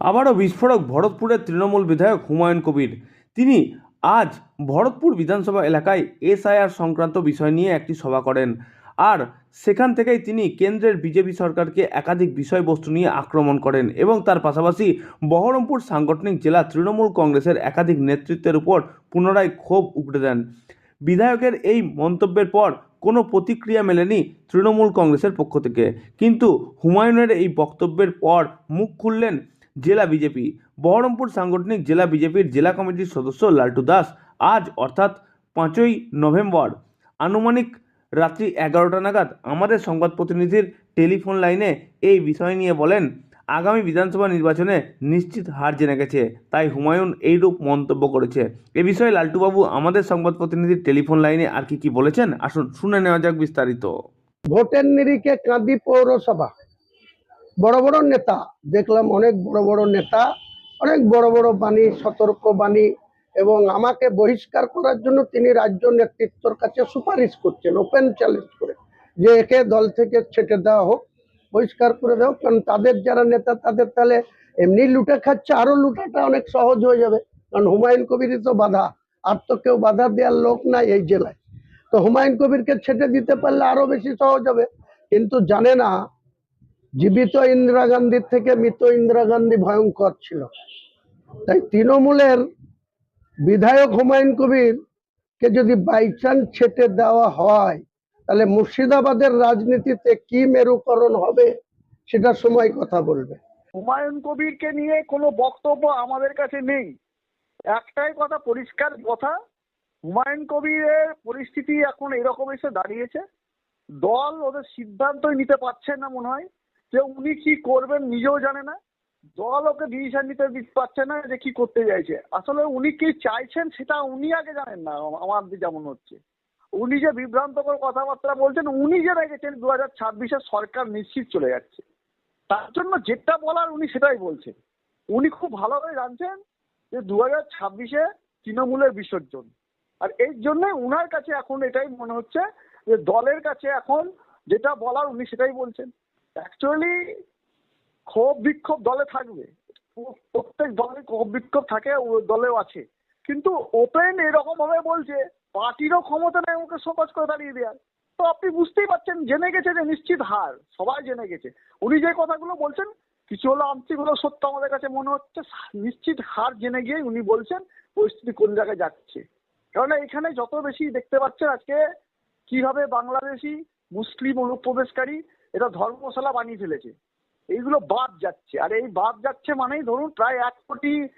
আবারও বিস্ফোরক ভরতপুরের তৃণমূল বিধায়ক হুমায়ুন কবির। তিনি আজ ভরতপুর বিধানসভা এলাকায় এসআইআর সংক্রান্ত বিষয় নিয়ে একটি সভা করেন। আর সেখান থেকেই তিনি কেন্দ্রের বিজেপি সরকারকে একাধিক বিষয়বস্তু নিয়ে আক্রমণ করেন এবং তার পাশাপাশি বহরমপুর সাংগঠনিক জেলা তৃণমূল কংগ্রেসের একাধিক নেতৃত্বের উপর পুনরায় ক্ষোভ উগড়ে দেন। বিধায়কের এই মন্তব্যের পর কোনো প্রতিক্রিয়া মেলেনি তৃণমূল কংগ্রেসের পক্ষ থেকে। কিন্তু হুমায়ুনের এই বক্তব্যের পর মুখ খুললেন জেলা বিজেপি। বহরমপুর সাংগঠনিক জেলা বিজেপির জেলা কমিটির সদস্য লালটু দাস আজ অর্থাৎ পাঁচই নভেম্বর। আনুমানিক রাত্রি এগারোটা নাগাদ আমাদের সংবাদ প্রতিনিধির টেলিফোন লাইনে এই বিষয় নিয়ে বলেন, আগামী বিধানসভা নির্বাচনে নিশ্চিত হার জেনে গেছে, তাই হুমায়ুন এইরূপ মন্তব্য করেছে। এ বিষয়ে লালটুবাবু আমাদের সংবাদ প্রতিনিধির টেলিফোন লাইনে আর কি কি বলেছেন? আসুন শুনে নেওয়া যাক বিস্তারিত। ভোটের নিরিখে কাঁদি পৌরসভা। বড় বড় নেতা, দেখলাম অনেক বড় বড় নেতা, অনেক বড় বড় বাণী, সতর্ক বাণী এবং আমাকে বহিষ্কার করার জন্য তিনি রাজ্য নেতৃত্বর কাছে সুপারিশ করছেন ওপেন চ্যালেঞ্জ করে, যে একে দল থেকে ছেটে দেওয়া হোক, বহিষ্কার করে দেওয়া হোক, কারণ তাদের যারা নেতা, তাদের তাহলে এমনি লুটে খাচ্ছে, আরও লুটাটা অনেক সহজ হয়ে যাবে, কারণ হুমায়ুন কবিরই তো বাধা, আর তো কেউ বাধা দেওয়ার লোক নাই এই জেলায়। তো হুমায়ুন কবিরকে ছেটে দিতে পারলে আরও বেশি সহজ হবে, কিন্তু জানে না জীবিত ইন্দিরা গান্ধীর থেকে মৃত ইন্দিরা গান্ধী ভয়ঙ্কর ছিল। তাই তৃণমূলের বিধায়ক হুমায়ুন কবির কে যদি বাইচান্স ছেটে দেওয়া হয়, তাহলে মুর্শিদাবাদের রাজনীতিতে কি মেরুকরণ হবে সেটা সময় কথা বলবে। হুমায়ুন কবিরকে নিয়ে কোনো বক্তব্য আমাদের কাছে নেই। একটাই কথা, পরিষ্কার কথা, হুমায়ুন কবিরের পরিস্থিতি এখন এরকম এসে দাঁড়িয়েছে। দল ওদের সিদ্ধান্তই নিতে পারছে না মনে হয়। যে উনি কি করবেন নিজেও জানে না। দল ওকে ডিসিশন নিতে পারছে না যে কি করতে চাইছে। আসলে উনি কি চাইছেন সেটা উনি আগে জানেন না, আমার যেমন হচ্ছে। উনি যে বিভ্রান্তকর কথাবার্তা বলছেন, উনি যে রেখেছেন দু হাজার ছাব্বিশে সরকার নিশ্চিত চলে যাচ্ছে। তার জন্য যেটা বলার উনি সেটাই বলছেন। উনি খুব ভালোভাবে জানছেন যে দু হাজার ছাব্বিশে তৃণমূলের বিসর্জন। আর এর জন্য উনার কাছে এখন এটাই মনে হচ্ছে যে দলের কাছে এখন যেটা বলার উনি সেটাই বলছেন। অ্যাকচুয়ালি ক্ষোভ বিক্ষোভ দলে থাকবে। প্রত্যেক দলে ক্ষোভ বিক্ষোভ থাকে দলেও আছে। কিন্তু ওপেন এরকম ভাবে বলছে, পার্টিরও ক্ষমতা নেই ওকে সকাজ করে দাঁড়িয়ে দেওয়ার। তো আপনি বুঝতেই পারছেন, জেনে গেছে যে নিশ্চিত হার, সবাই জেনে গেছে। উনি যে কথাগুলো বলছেন, কিছু হলো আংশিক হলো সত্য আমাদের কাছে মনে হচ্ছে, নিশ্চিত হার জেনে গিয়ে উনি বলছেন, পরিস্থিতি কোন জায়গায় যাচ্ছে। কারণ এখানে যত বেশি দেখতে পাচ্ছেন আজকে, কীভাবে বাংলাদেশি মুসলিম অনুপ্রবেশকারী এটা ধর্মশালা বানিয়ে ফেলেছে। এইগুলো বাদ যাচ্ছে। আর এই বাদ যাচ্ছে মানেই ধরুন প্রায় এক কোটি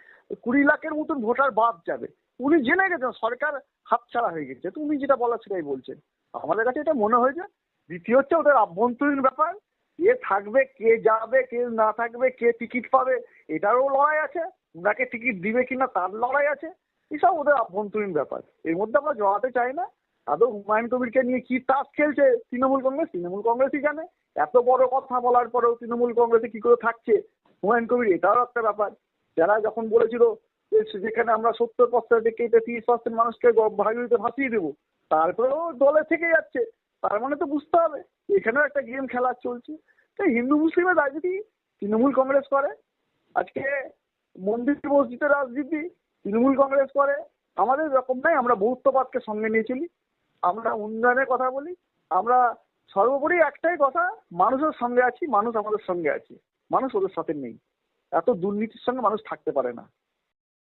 কুড়ি লাখের মতন ভোটার বাদ যাবে। উনি জেনে গেছেন, সরকার হাতছাড়া হয়ে গেছে। তুমি যেটা বলার সেটাই বলছেন। আমাদের কাছে এটা মনে হয়েছে। দ্বিতীয় হচ্ছে ওদের আভ্যন্তরীণ ব্যাপার। কে থাকবে, কে যাবে, কে না থাকবে, কে টিকিট পাবে, এটারও লড়াই আছে। উনাকে টিকিট দিবে কিনা তার লড়াই আছে। এসব ওদের আভ্যন্তরীণ ব্যাপার। এর মধ্যে আমরা জড়াতে চাই না। আদৌ হুমায়ুন কবিরকে নিয়ে কি তাস খেলছে তৃণমূল কংগ্রেস? তৃণমূল কংগ্রেসই জানে। এত বড় কথা বলার পরেও তৃণমূল কংগ্রেসে কি করে থাকছে? হুমায়ুন কবির, এটাও একটা ব্যাপার। যারা যখন বলেছিল যেখানে আমরা সত্তর পার্সেন্ট এটা তিরিশ পার্সেন্ট মানুষকে ভাগিতে ভাসিয়ে দেবো, তারপরেও দলে থেকে যাচ্ছে। তার মানে তো বুঝতে হবে, এখানেও একটা গেম খেলা চলছে। তো হিন্দু মুসলিমের রাজনীতি তৃণমূল কংগ্রেস করে। আজকে মন্দির মসজিদের রাজনীতি তৃণমূল কংগ্রেস করে। আমাদের এরকম নাই আমরা বহুত্ববাদকে সঙ্গে নিয়ে চলি। আমরা উন্নয়নের কথা বলি, আমরা সর্বোপরি একটাই কথা, মানুষের সঙ্গে আছি, মানুষ আমাদের সঙ্গে আছে, মানুষ ওদের সাথে নেই। এত দুর্নীতির সঙ্গে মানুষ থাকতে পারে না।